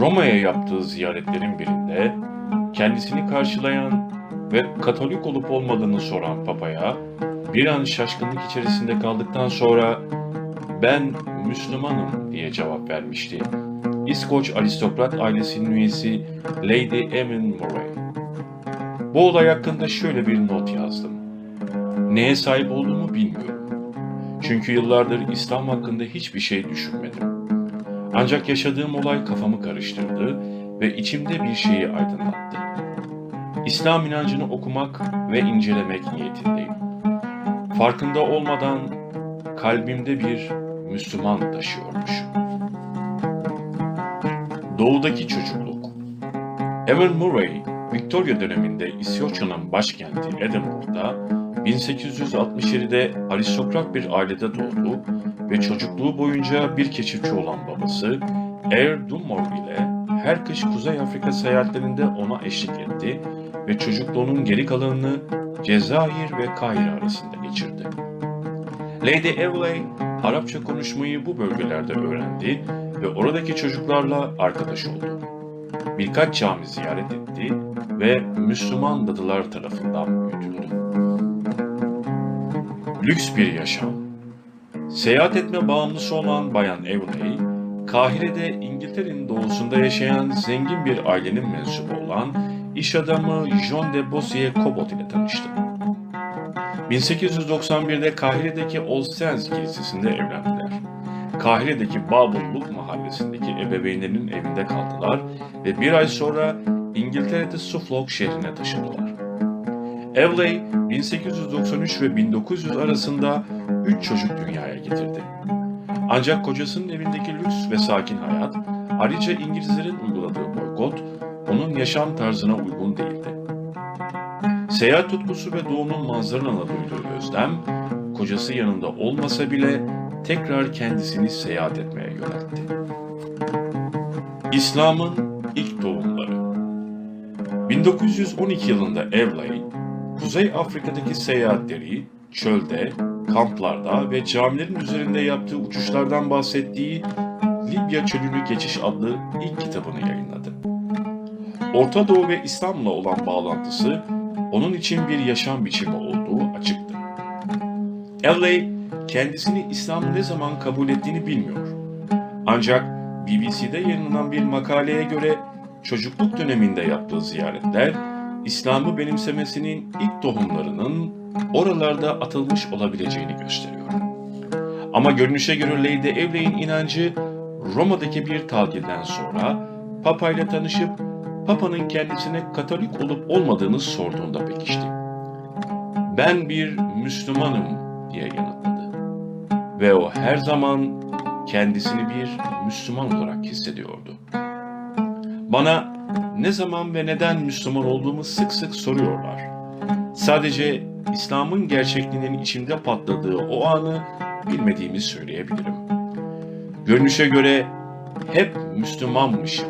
Roma'ya yaptığı ziyaretlerin birinde kendisini karşılayan ve Katolik olup olmadığını soran Papa'ya bir an şaşkınlık içerisinde kaldıktan sonra ben Müslümanım diye cevap vermişti. İskoç aristokrat ailesinin üyesi Lady Emin Murray. Bu olay hakkında şöyle bir not yazdım. Neye sahip olduğumu bilmiyorum. Çünkü yıllardır İslam hakkında hiçbir şey düşünmedim. Ancak yaşadığım olay kafamı karıştırdı ve içimde bir şeyi aydınlattı. İslam inancını okumak ve incelemek niyetindeyim. Farkında olmadan kalbimde bir Müslüman taşıyormuşum. Doğudaki çocukluk Evan Murray, Victoria döneminde İsviçre'nin başkenti Edinburgh'da 1867'de aristokrat bir ailede doğdu ve çocukluğu boyunca bir keşifçi olan babası Air Dunmore ile her kış Kuzey Afrika seyahatlerinde ona eşlik etti ve çocukluğunun geri kalanını Cezayir ve Kahire arasında geçirdi. Lady Evelyn Arapça konuşmayı bu bölgelerde öğrendi ve oradaki çocuklarla arkadaş oldu. Birkaç cami ziyaret etti ve Müslüman dadılar tarafından. Lüks bir yaşam Seyahat etme bağımlısı olan Bayan Evelyn, Kahire'de İngiltere'nin doğusunda yaşayan zengin bir ailenin mensubu olan iş adamı John de Bossier Cobot ile tanıştı. 1891'de Kahire'deki All Saints Kilisesi'nde evlendiler. Kahire'deki Babul mahallesindeki ebeveynlerinin evinde kaldılar ve bir ay sonra İngiltere'de Suffolk şehrine taşındılar. Evley 1893 ve 1900 arasında 3 çocuk dünyaya getirdi. Ancak kocasının evindeki lüks ve sakin hayat, ayrıca İngilizlerin uyguladığı boykot, onun yaşam tarzına uygun değildi. Seyahat tutkusu ve doğunun manzaralarına duyduğu özlem, kocası yanında olmasa bile tekrar kendisini seyahat etmeye yöneltti. İslam'ın ilk doğumları 1912 yılında Evley, Kuzey Afrika'daki seyahatleri, çölde, kamplarda ve camilerin üzerinde yaptığı uçuşlardan bahsettiği Libya Çölünü Geçiş adlı ilk kitabını yayınladı. Orta Doğu ve İslam'la olan bağlantısı onun için bir yaşam biçimi olduğu açıktı. Alley kendisini İslam'ı ne zaman kabul ettiğini bilmiyor. Ancak BBC'de yayınlanan bir makaleye göre çocukluk döneminde yaptığı ziyaretler İslam'ı benimsemesinin ilk tohumlarının oralarda atılmış olabileceğini gösteriyor. Ama görünüşe göre Lady Evley'in inancı Roma'daki bir tatilden sonra Papa ile tanışıp Papa'nın kendisine Katolik olup olmadığını sorduğunda pekişti. Ben bir Müslümanım diye yanıtladı. Ve o her zaman kendisini bir Müslüman olarak hissediyordu. Bana ne zaman ve neden Müslüman olduğumu sık sık soruyorlar. Sadece İslam'ın gerçekliğinin içimde patladığı o anı bilmediğimi söyleyebilirim. Görünüşe göre hep Müslümanmışım,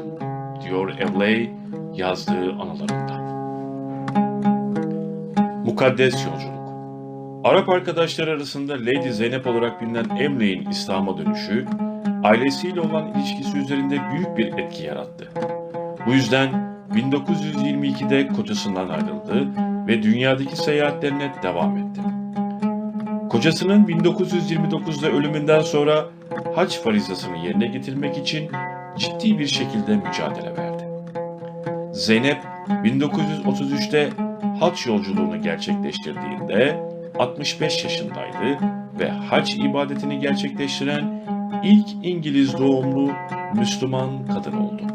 diyor Evley yazdığı anılarında. Mukaddes Yolculuk Arap arkadaşlar arasında Lady Zeynep olarak bilinen Emley'in İslam'a dönüşü, ailesiyle olan ilişkisi üzerinde büyük bir etki yarattı. Bu yüzden 1922'de kocasından ayrıldı ve dünyadaki seyahatlerine devam etti. Kocasının 1929'da ölümünden sonra hac farizasını yerine getirmek için ciddi bir şekilde mücadele verdi. Zeynep 1933'te hac yolculuğunu gerçekleştirdiğinde 65 yaşındaydı ve hac ibadetini gerçekleştiren ilk İngiliz doğumlu Müslüman kadın oldu.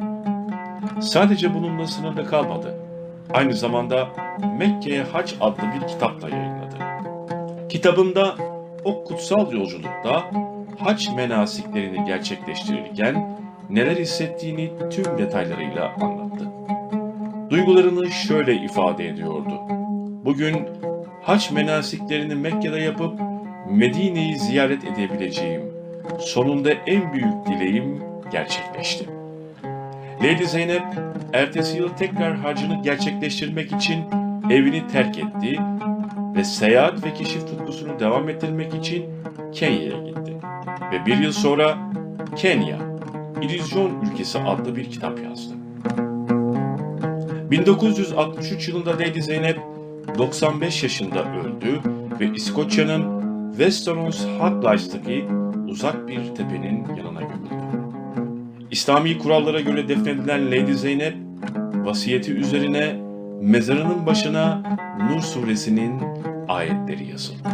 Sadece bununla sınırlı kalmadı. Aynı zamanda Mekke'ye Hac adlı bir kitap da yayınladı. Kitabında o kutsal yolculukta hac menasiklerini gerçekleştirirken neler hissettiğini tüm detaylarıyla anlattı. Duygularını şöyle ifade ediyordu. Bugün hac menasiklerini Mekke'de yapıp Medine'yi ziyaret edebileceğim. Sonunda en büyük dileğim gerçekleşti. Lady Zeynep ertesi yıl tekrar hacını gerçekleştirmek için evini terk etti ve seyahat ve keşif tutkusunu devam ettirmek için Kenya'ya gitti. Ve bir yıl sonra Kenya, İllüzyon Ülkesi adlı bir kitap yazdı. 1963 yılında Lady Zeynep 95 yaşında öldü ve İskoçya'nın Westerons Haglaiste'daki uzak bir tepenin yanına gömüldü. İslami kurallara göre defnedilen Lady Zeynep, vasiyeti üzerine mezarının başına Nur suresinin ayetleri yazıldı.